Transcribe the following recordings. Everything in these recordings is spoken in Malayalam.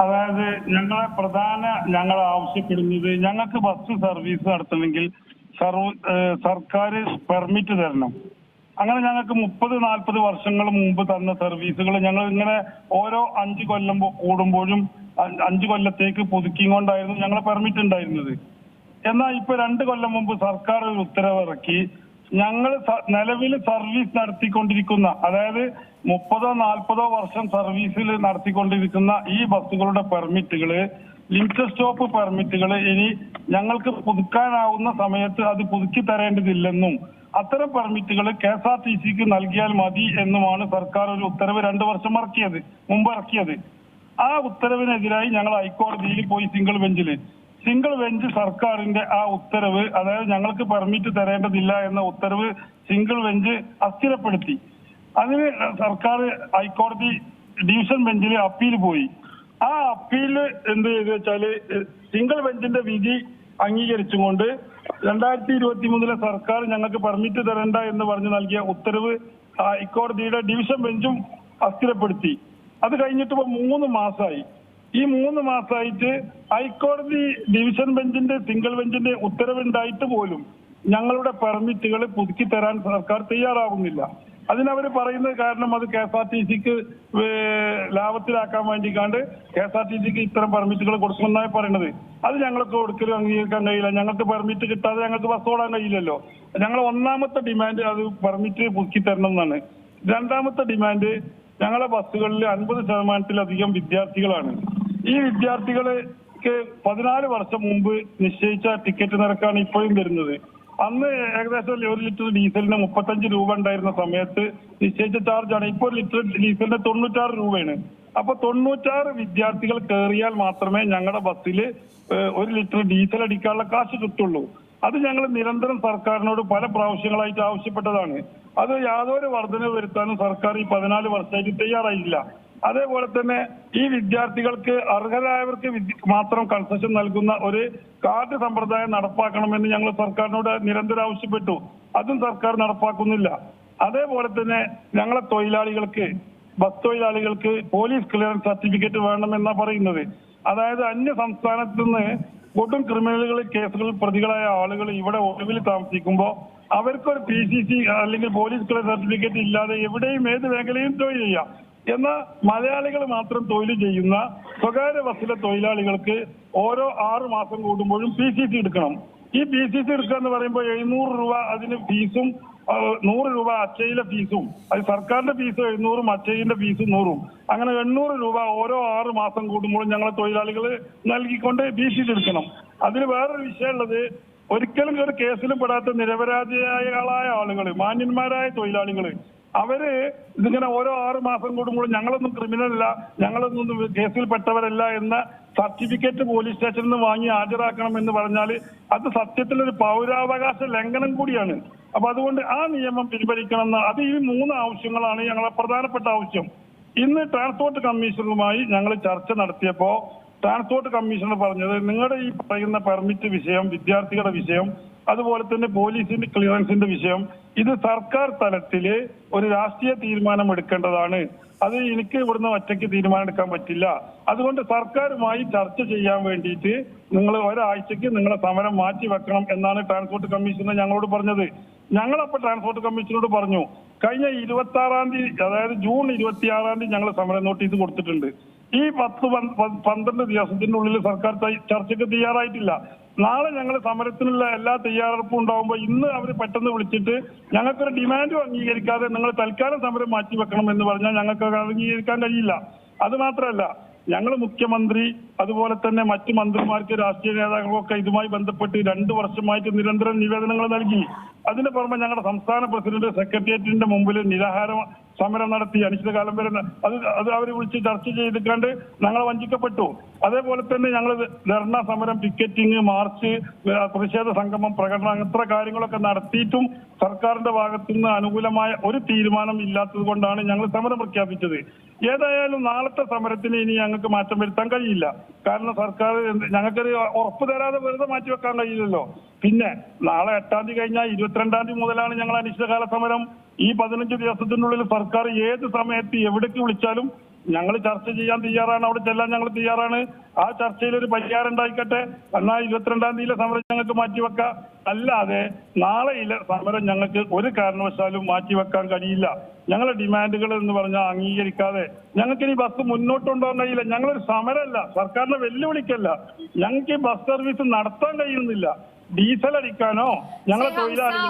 അതായത് ഞങ്ങളെ പ്രധാന ഞങ്ങൾ ആവശ്യപ്പെടുന്നത് ഞങ്ങൾക്ക് ബസ് സർവീസ് നടത്തണമെങ്കിൽ സർക്കാർ പെർമിറ്റ് തരണം. അങ്ങനെ ഞങ്ങൾക്ക് മുപ്പത് നാൽപ്പത് വർഷങ്ങൾ മുമ്പ് തന്ന സർവീസുകൾ ഞങ്ങൾ ഇങ്ങനെ ഓരോ അഞ്ച് കൊല്ലം കൂടുമ്പോഴും അഞ്ചു കൊല്ലത്തേക്ക് പുതുക്കിക്കൊണ്ടായിരുന്നു ഞങ്ങളെ പെർമിറ്റ് ഉണ്ടായിരുന്നത്. എന്നാൽ ഇപ്പൊ രണ്ട് കൊല്ലം മുമ്പ് സർക്കാർ ഒരു ഉത്തരവ് ഇറക്കി ഞങ്ങൾ നിലവിൽ സർവീസ് നടത്തിക്കൊണ്ടിരിക്കുന്ന അതായത് മുപ്പതോ നാൽപ്പതോ വർഷം സർവീസിൽ നടത്തിക്കൊണ്ടിരിക്കുന്ന ഈ ബസ്സുകളുടെ പെർമിറ്റുകൾ ലിമിറ്റഡ് സ്റ്റോപ്പ് പെർമിറ്റുകൾ ഇനി ഞങ്ങൾക്ക് പുതുക്കാനാവുന്ന സമയത്ത് അത് പുതുക്കി തരേണ്ടതില്ലെന്നും അത്തരം പെർമിറ്റുകൾ കെ എസ് ആർ ടി സിക്ക് നൽകിയാൽ മതി എന്നുമാണ് സർക്കാർ ഒരു ഉത്തരവ് രണ്ടു വർഷം ഇറക്കിയത് മുമ്പ് ഇറക്കിയത്. ആ ഉത്തരവിനെതിരായി ഞങ്ങൾ ഹൈക്കോടതിയിൽ പോയി സിംഗിൾ ബെഞ്ചിൽ സിംഗിൾ ബെഞ്ച് സർക്കാരിന്റെ ആ ഉത്തരവ് അതായത് ഞങ്ങൾക്ക് പെർമിറ്റ് തരേണ്ടതില്ല എന്ന ഉത്തരവ് സിംഗിൾ ബെഞ്ച് അസ്ഥിരപ്പെടുത്തി. അതിന് സർക്കാർ ഹൈക്കോടതി ഡിവിഷൻ ബെഞ്ചിൽ അപ്പീൽ പോയി. ആ അപ്പീൽ എന്ത് ചെയ്തു വെച്ചാൽ സിംഗിൾ ബെഞ്ചിന്റെ വിധി അംഗീകരിച്ചുകൊണ്ട് രണ്ടായിരത്തി ഇരുപത്തി മൂന്നിലെ സർക്കാർ ഞങ്ങൾക്ക് പെർമിറ്റ് തരണ്ട എന്ന് പറഞ്ഞു നൽകിയ ഉത്തരവ് ഹൈക്കോടതിയുടെ ഡിവിഷൻ ബെഞ്ചും അസ്ഥിരപ്പെടുത്തി. അത് കഴിഞ്ഞിട്ട് ഇപ്പൊ മൂന്ന് മാസമായി ഈ മൂന്ന് മാസമായിട്ട് ഹൈക്കോടതി ഡിവിഷൻ ബെഞ്ചിന്റെ സിംഗിൾ ബെഞ്ചിന്റെ ഉത്തരവുണ്ടായിട്ട് പോലും ഞങ്ങളുടെ പെർമിറ്റുകൾ പുതുക്കി തരാൻ സർക്കാർ തയ്യാറാകുന്നില്ല അതിനവർ പറയുന്ന കാരണം അത് കെ എസ് ആർ ടി സിക്ക് ലാഭത്തിലാക്കാൻ വേണ്ടിക്കാണ്ട് കെ എസ് ആർ ടി സിക്ക് ഇത്തരം പെർമിറ്റുകൾ കൊടുക്കുമെന്നാണ് പറയുന്നത് അത് ഞങ്ങൾക്ക് ഒടുക്കലും അംഗീകരിക്കാൻ കഴിയില്ല. ഞങ്ങൾക്ക് പെർമിറ്റ് കിട്ടാതെ ഞങ്ങൾക്ക് ബസ് ഓടാൻ കഴിയില്ലല്ലോ. ഞങ്ങൾ ഒന്നാമത്തെ ഡിമാൻഡ് അത് പെർമിറ്റ് പുതുക്കി തരണം എന്നാണ്. രണ്ടാമത്തെ ഡിമാൻഡ് ഞങ്ങളെ ബസ്സുകളിൽ അൻപത് ശതമാനത്തിലധികം വിദ്യാർത്ഥികളാണ്. ഈ വിദ്യാർത്ഥികൾക്ക് പതിനാല് വർഷം മുമ്പ് നിശ്ചയിച്ച ടിക്കറ്റ് നിരക്കാണ് ഇപ്പോഴും വരുന്നത്. അന്ന് ഏകദേശം ഒരു ലിറ്റർ ഡീസലിന് മുപ്പത്തഞ്ച് രൂപ ഉണ്ടായിരുന്ന സമയത്ത് നിശ്ചയിച്ച ചാർജാണ് ഇപ്പോൾ ഒരു ലിറ്റർ ഡീസലിന് തൊണ്ണൂറ്റാറ് രൂപയാണ്. അപ്പൊ തൊണ്ണൂറ്റാറ് വിദ്യാർത്ഥികൾ കയറിയാൽ മാത്രമേ ഞങ്ങളുടെ ബസ്സിൽ ഒരു ലിറ്റർ ഡീസൽ അടിക്കാനുള്ള കാശ് കിട്ടുള്ളൂ. അത് ഞങ്ങൾ നിരന്തരം സർക്കാരിനോട് പല പ്രാവശ്യങ്ങളായിട്ട് ആവശ്യപ്പെട്ടതാണ്. അത് യാതൊരു വർധന വരുത്താനും സർക്കാർ ഈ പതിനാല് വർഷമായിട്ട് തയ്യാറായില്ല അതേപോലെ തന്നെ ഈ വിദ്യാർത്ഥികൾക്ക് അർഹരായവർക്ക് മാത്രം കൺസെഷൻ നൽകുന്ന ഒരു കാർഡ് സമ്പ്രദായം നടപ്പാക്കണമെന്ന് ഞങ്ങൾ സർക്കാരിനോട് നിരന്തരം ആവശ്യപ്പെട്ടു. അതും സർക്കാർ നടപ്പാക്കുന്നില്ല. അതേപോലെ തന്നെ ഞങ്ങളെ തൊഴിലാളികൾക്ക് ബസ് തൊഴിലാളികൾക്ക് പോലീസ് ക്ലിയറൻസ് സർട്ടിഫിക്കറ്റ് വേണമെന്നാ പറയുന്നത്. അതായത് അന്യ സംസ്ഥാനത്ത് നിന്ന് കൊടും ക്രിമിനലുകൾ കേസുകളിൽ പ്രതികളായ ആളുകൾ ഇവിടെ ഒളിവിൽ താമസിക്കുമ്പോൾ അവർക്കൊരു പി സി സി അല്ലെങ്കിൽ പോലീസ് ക്ലിയർ സർട്ടിഫിക്കറ്റ് ഇല്ലാതെ എവിടെയും ഏത് മേഖലയും തൊഴിൽ ചെയ്യാം. എന്നാൽ മലയാളികൾ മാത്രം തൊഴിൽ ചെയ്യുന്ന സ്വകാര്യ ബസ്സിലെ തൊഴിലാളികൾക്ക് ഓരോ ആറു മാസം കൂടുമ്പോഴും പി സി സി എടുക്കണം. ഈ പി സി സി എടുക്കുക എന്ന് പറയുമ്പോൾ എഴുന്നൂറ് രൂപ അതിന് ഫീസും നൂറ് രൂപ അച്ചയിലെ ഫീസും അത് സർക്കാരിന്റെ ഫീസ് എഴുന്നൂറും അച്ചയിന്റെ ഫീസ് നൂറും. അങ്ങനെ എണ്ണൂറ് രൂപ ഓരോ ആറ് മാസം കൂടുമ്പോഴും ഞങ്ങളെ തൊഴിലാളികൾ നൽകിക്കൊണ്ട് പി സി സി എടുക്കണം. അതിൽ വേറൊരു വിഷയമുള്ളത് ഒരിക്കലും ഒരു കേസിലും പെടാത്ത നിരപരാധിയായ ആളുകൾ മാന്യന്മാരായ തൊഴിലാളികൾ അവർ ഇതിങ്ങനെ ഓരോ ആറ് മാസം കൂടുമ്പോഴും ഞങ്ങളൊന്നും ക്രിമിനൽ അല്ല ഞങ്ങളൊന്നും കേസിൽ പെട്ടവരല്ല എന്ന സർട്ടിഫിക്കറ്റ് പോലീസ് സ്റ്റേഷനിൽ നിന്ന് വാങ്ങി ഹാജരാക്കണം എന്ന് പറഞ്ഞാൽ അത് സത്യത്തിൽ ഒരു പൗരാവകാശ ലംഘനം കൂടിയാണ്. അപ്പൊ അതുകൊണ്ട് ആ നിയമം പിൻവലിക്കണം എന്ന് അത് ഈ മൂന്ന് ആവശ്യങ്ങളാണ് ഞങ്ങളെ പ്രധാനപ്പെട്ട ആവശ്യം. ഇന്ന് ട്രാൻസ്പോർട്ട് കമ്മീഷണറുമായി ഞങ്ങൾ ചർച്ച നടത്തിയപ്പോ ട്രാൻസ്പോർട്ട് കമ്മീഷണർ പറഞ്ഞത് നിങ്ങളുടെ ഈ പറയുന്ന പെർമിറ്റ് വിഷയം വിദ്യാർത്ഥികളുടെ വിഷയം അതുപോലെ തന്നെ പോലീസിന്റെ ക്ലിയറൻസിന്റെ വിഷയം. ഇത് സർക്കാർ തലത്തിൽ ഒരു രാഷ്ട്രീയ തീരുമാനം എടുക്കേണ്ടതാണ് അത് എനിക്ക് ഇവിടുന്ന് ഒറ്റയ്ക്ക് തീരുമാനം എടുക്കാൻ പറ്റില്ല. അതുകൊണ്ട് സർക്കാരുമായി ചർച്ച ചെയ്യാൻ വേണ്ടിയിട്ട് നിങ്ങൾ ഒരാഴ്ചക്ക് നിങ്ങളെ സമരം മാറ്റി വെക്കണം എന്നാണ് ട്രാൻസ്പോർട്ട് കമ്മീഷണർ ഞങ്ങളോട് പറഞ്ഞത്. ഞങ്ങളപ്പോ ട്രാൻസ്പോർട്ട് കമ്മീഷനോട് പറഞ്ഞു കഴിഞ്ഞ ഇരുപത്തി ആറാം തീയതി അതായത് ജൂൺ ഇരുപത്തി ആറാം തീയതി ഞങ്ങൾ സമര നോട്ടീസ് കൊടുത്തിട്ടുണ്ട്. ഈ പത്ത് പന്ത് പന്ത് പന്ത്രണ്ട് ദിവസത്തിനുള്ളിൽ സർക്കാർ ചർച്ചയ്ക്ക് തയ്യാറായിട്ടില്ല. നാളെ ഞങ്ങൾ സമരത്തിനുള്ള എല്ലാ തയ്യാറെടുപ്പും ഉണ്ടാവുമ്പോൾ ഇന്ന് അവർ പെട്ടെന്ന് വിളിച്ചിട്ട് ഞങ്ങൾക്കൊരു ഡിമാൻഡും അംഗീകരിക്കാതെ നിങ്ങൾ തൽക്കാലം സമരം മാറ്റിവെക്കണം എന്ന് പറഞ്ഞാൽ ഞങ്ങൾക്ക് അംഗീകരിക്കാൻ കഴിയില്ല. അത് മാത്രമല്ല ഞങ്ങൾ മുഖ്യമന്ത്രി അതുപോലെ തന്നെ മറ്റു മന്ത്രിമാർക്ക് രാഷ്ട്രീയ നേതാക്കൾക്കൊക്കെ ഇതുമായി ബന്ധപ്പെട്ട് രണ്ടു വർഷമായിട്ട് നിരന്തരം നിവേദനങ്ങൾ നൽകി. അതിന് പുറമെ ഞങ്ങളുടെ സംസ്ഥാന പ്രസിഡന്റ് സെക്രട്ടേറിയറ്റിന്റെ മുമ്പിൽ നിരാഹാര സമരം നടത്തി അനിശ്ചിതകാലം വരെ അത് അത് അവർ വിളിച്ച് ചർച്ച ചെയ്തിട്ടുണ്ട് ഞങ്ങൾ വഞ്ചിക്കപ്പെട്ടു. അതേപോലെ തന്നെ ഞങ്ങൾ ധർണ സമരം പിക്കറ്റിംഗ് മാർച്ച് പ്രതിഷേധ സംഗമം പ്രകടനം ഇത്ര കാര്യങ്ങളൊക്കെ നടത്തിയിട്ടും സർക്കാരിന്റെ ഭാഗത്തു നിന്ന് അനുകൂലമായ ഒരു തീരുമാനം ഇല്ലാത്തത് കൊണ്ടാണ് ഞങ്ങൾ സമരം പ്രഖ്യാപിച്ചത്. ഏതായാലും നാളത്തെ സമരത്തിന് ഇനി ഞങ്ങൾക്ക് മാറ്റം വരുത്താൻ കഴിയില്ല. കാരണം സർക്കാർ ഞങ്ങൾക്കത് ഉറപ്പ് തരാതെ വെറുതെ മാറ്റി വെക്കാൻ കഴിയില്ലല്ലോ. പിന്നെ നാളെ എട്ടാം തീയതി കഴിഞ്ഞാൽ ഇരുപത്തിരണ്ടാം തീയതി മുതലാണ് ഞങ്ങൾ അനിശ്ചിതകാല സമരം. ഈ പതിനഞ്ച് ദിവസത്തിനുള്ളിൽ സർക്കാർ ഏത് സമയത്ത് എവിടേക്ക് വിളിച്ചാലും ഞങ്ങൾ ചർച്ച ചെയ്യാൻ തയ്യാറാണ്. അവിടെ ചെല്ലാൻ ഞങ്ങൾ തയ്യാറാണ്. ആ ചർച്ചയിൽ ഒരു പരിഹാരം ഉണ്ടായിക്കട്ടെ. എന്നാൽ ഇരുപത്തിരണ്ടാം തീയതിയിലെ സമരം ഞങ്ങൾക്ക് മാറ്റിവെക്കാം. അല്ലാതെ നാളെയിലെ സമരം ഞങ്ങൾക്ക് ഒരു കാരണവശാലും മാറ്റിവെക്കാൻ കഴിയില്ല. ഞങ്ങളെ ഡിമാൻഡുകൾ എന്ന് പറഞ്ഞാൽ അംഗീകരിക്കാതെ ഞങ്ങൾക്ക് ഇനി ബസ് മുന്നോട്ട് കൊണ്ടുപോകാൻ കഴിയില്ല ഞങ്ങളൊരു സമരമല്ല. സർക്കാരിനെ വെല്ലുവിളിക്കല്ല. ഞങ്ങൾക്ക് ഈ ബസ് സർവീസ് നടത്താൻ കഴിയുന്നില്ല. ഡീസൽ അടിക്കാനോ? ഞങ്ങളെ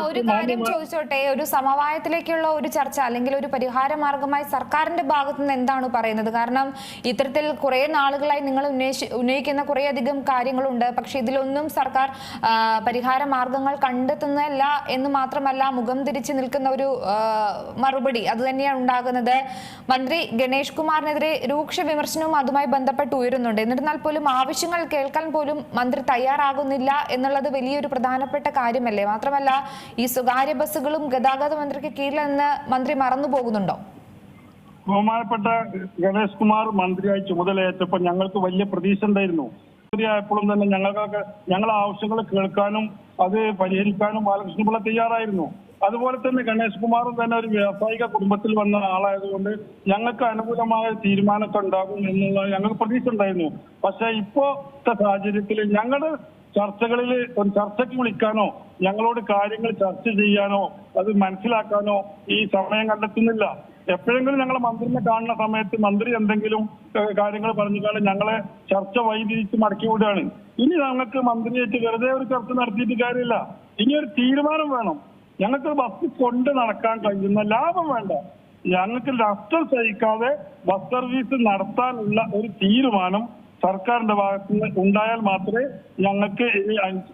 ഒരു കാര്യം ചോദിച്ചോട്ടെ? ഒരു സമവായത്തിലേക്കുള്ള ഒരു ചർച്ച അല്ലെങ്കിൽ ഒരു പരിഹാര മാർഗമായി സർക്കാരിന്റെ ഭാഗത്ത് നിന്ന് എന്താണ് പറയുന്നത്? കാരണം ഇത്തരത്തിൽ കുറെ നാളുകളായി നിങ്ങൾ ഉന്നയിച്ച് ഉന്നയിക്കുന്ന കുറെ അധികം കാര്യങ്ങളുണ്ട്. പക്ഷെ ഇതിലൊന്നും സർക്കാർ പരിഹാര മാർഗങ്ങൾ കണ്ടെത്തുന്നില്ല എന്ന് മാത്രമല്ല മുഖം തിരിച്ചു നിൽക്കുന്ന ഒരു മറുപടി അത് തന്നെയാണ് ഉണ്ടാകുന്നത്. മന്ത്രി ഗണേഷ് കുമാറിനെതിരെ രൂക്ഷ വിമർശനവും അതുമായി ബന്ധപ്പെട്ട് ഉയരുന്നുണ്ട്. എന്നിരുന്നാൽ പോലും ആവശ്യങ്ങൾ കേൾക്കാൻ പോലും മന്ത്രി തയ്യാറാകുന്നില്ല എന്നുള്ളത് വലിയൊരു പ്രധാനപ്പെട്ട കാര്യമല്ലേ? മാത്രമല്ല ഈ സ്വകാര്യ ബസ്സുകളും ഗതാഗത മന്ത്രിക്ക് കീഴിലെന്ന് മന്ത്രി മറന്നു പോകുന്നുണ്ടോ? ബഹുമാനപ്പെട്ട ഗണേഷ് കുമാർ മന്ത്രിയായി ചുമതലയേറ്റപ്പോൾ ഞങ്ങൾക്ക് വലിയ പ്രതീക്ഷ ഉണ്ടായിരുന്നു. മന്ത്രിയായപ്പോഴും തന്നെ ഞങ്ങൾക്കൊക്കെ ഞങ്ങളെ ആവശ്യങ്ങൾ കേൾക്കാനും അത് പരിഹരിക്കാനും ബാലകൃഷ്ണപിള്ള തയ്യാറായിരുന്നു. അതുപോലെ തന്നെ ഗണേഷ് കുമാറും തന്നെ ഒരു വ്യാവസായിക കുടുംബത്തിൽ വന്ന ആളായതുകൊണ്ട് ഞങ്ങൾക്ക് അനുകൂലമായ തീരുമാനമൊക്കെ ഉണ്ടാകും എന്നുള്ള ഞങ്ങൾക്ക് പ്രതീക്ഷ ഉണ്ടായിരുന്നു. പക്ഷെ ഇപ്പോഴത്തെ സാഹചര്യത്തിൽ ഞങ്ങളുടെ ചർച്ചകളിൽ ചർച്ചയ്ക്ക് വിളിക്കാനോ ഞങ്ങളോട് കാര്യങ്ങൾ ചർച്ച ചെയ്യാനോ അത് മനസ്സിലാക്കാനോ ഈ സമയം കണ്ടെത്തുന്നില്ല. എപ്പോഴെങ്കിലും ഞങ്ങൾ മന്ത്രിനെ കാണുന്ന സമയത്ത് മന്ത്രി എന്തെങ്കിലും കാര്യങ്ങൾ പറഞ്ഞിട്ടാണ് ഞങ്ങളെ ചർച്ച വൈതിരിച്ച് മടക്കി വിടുകയാണ് ഇനി ഞങ്ങൾക്ക് മന്ത്രിയായിട്ട് വെറുതെ ഒരു ചർച്ച നടത്തിയിട്ട് കാര്യമില്ല. ഇനി ഒരു തീരുമാനം വേണം. ഞങ്ങൾക്ക് ബസ് കൊണ്ട് നടക്കാൻ കഴിയുന്ന ലാഭം വേണ്ട. ഞങ്ങൾക്ക് നഷ്ടം സഹിക്കാതെ ബസ് സർവീസ് നടത്താനുള്ള ഒരു തീരുമാനം സർക്കാരിന്റെ ഭാഗത്ത് നിന്ന് ഉണ്ടായാൽ മാത്രമേ ഞങ്ങൾക്ക്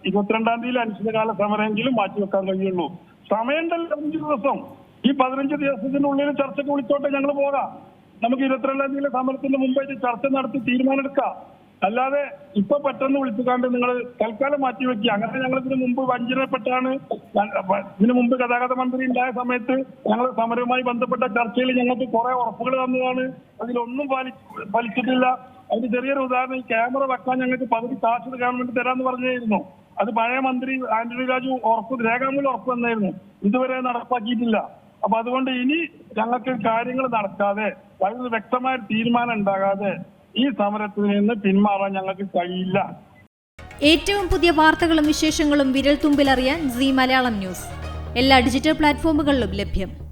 ഇരുപത്തിരണ്ടാം തീയതി അനിശ്ചിതകാല സമരമെങ്കിലും മാറ്റിവെക്കാൻ കഴിയുള്ളൂ. സമയമുണ്ടല്ലോ അഞ്ച് ദിവസം. ഈ പതിനഞ്ച് ദിവസത്തിനുള്ളിൽ ചർച്ചയ്ക്ക് വിളിച്ചോട്ടെ ഞങ്ങൾ പോകാം. നമുക്ക് ഇരുപത്തിരണ്ടാം തീയതി സമരത്തിന് മുമ്പായിട്ട് ചർച്ച നടത്തി തീരുമാനമെടുക്കാം. അല്ലാതെ ഇപ്പൊ പെട്ടെന്ന് വിളിച്ചുകാണ്ട് നിങ്ങൾ തൽക്കാലം മാറ്റിവെക്കുക അങ്ങനെ ഞങ്ങൾ ഇതിനു മുമ്പ് വഞ്ചനപ്പെട്ടാണ് ഇതിനു മുമ്പ് ഗതാഗത മന്ത്രി ഉണ്ടായ സമയത്ത് ഞങ്ങൾ സമരവുമായി ബന്ധപ്പെട്ട ചർച്ചയിൽ ഞങ്ങൾക്ക് കുറെ ഉറപ്പുകൾ തന്നതാണ്. അതിലൊന്നും പാലി ഫലിച്ചിട്ടില്ല അതിന് ചെറിയൊരു ഉദാഹരണം ഈ ക്യാമറ വെക്കാൻ ഞങ്ങൾക്ക് പകുതി കാശ് ഗവൺമെന്റ് തരാന്ന് പറഞ്ഞായിരുന്നു. അത് പഴയ മന്ത്രി ആന്റണി രാജു ഉറപ്പ് രേഖാമൂലം ഉറപ്പ് തന്നായിരുന്നു. ഇതുവരെ നടപ്പാക്കിയിട്ടില്ല. അപ്പൊ അതുകൊണ്ട് ഇനി ഞങ്ങൾക്ക് കാര്യങ്ങൾ നടക്കാതെ വളരെ വ്യക്തമായ തീരുമാനം ഉണ്ടാകാതെ ഈ സമരത്തിൽ നിന്ന് പിന്മാറാൻ ഞങ്ങൾക്ക് കഴിയില്ല. ഏറ്റവും പുതിയ വാർത്തകളും വിശേഷങ്ങളും വിരൽ തുമ്പിലറിയാൻ സി മലയാളം ന്യൂസ്. എല്ലാ ഡിജിറ്റൽ പ്ലാറ്റ്ഫോമുകളിലും ലഭ്യം.